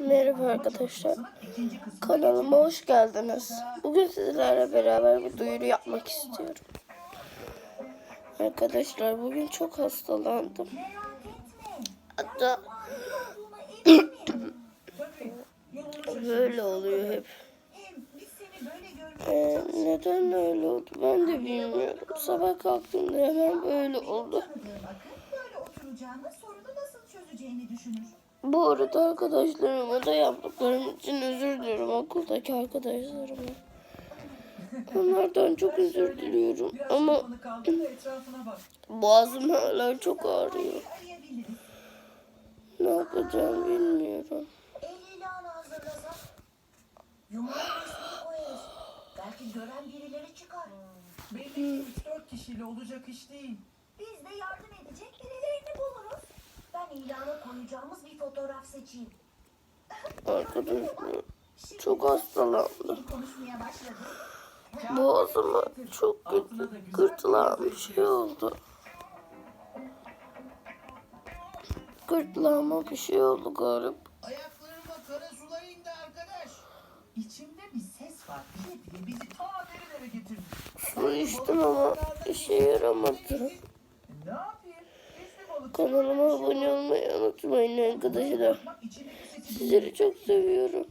Merhaba arkadaşlar. Kanalıma hoş geldiniz. Bugün sizlerle beraber bir duyuru yapmak istiyorum. Arkadaşlar bugün çok hastalandım. Hatta böyle oluyor hep. Ee, neden öyle oldu ben de bilmiyorum. Sabah kalktığımda hemen böyle oldu. Böyle oturacağına sorunu nasıl çözeceğini düşünür. Bu arada arkadaşlarıma da yaptıklarım için özür diliyorum okuldaki arkadaşlarıma. Onlardan çok özür diliyorum ama boğazım hala çok ağrıyor. Ne yapacağım bilmiyorum. Belki gören birileri çıkar. Belli ki 3-4 kişiyle olacak iş değil. Biz de yardım edecek birilerini buluruz. Ben ilana koyacağımız bir fotoğraf seçeyim. Arkadaşlar çok başladı. Boğazıma çok kötü gırtlağım bir şey oldu. Gırtlağıma bir şey oldu galiba. Ayaklarıma kara sular indi arkadaş. İçimde bir ses var bizi ta nerelere getirdi. Su içtim ama işe yaramadı. Ne yapayım? Biz de balık Kanalıma abone olmayı unutmayın arkadaşlar. Sizleri çok seviyorum.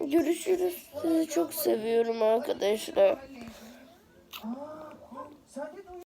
Görüşürüz. Sizi çok seviyorum arkadaşlar.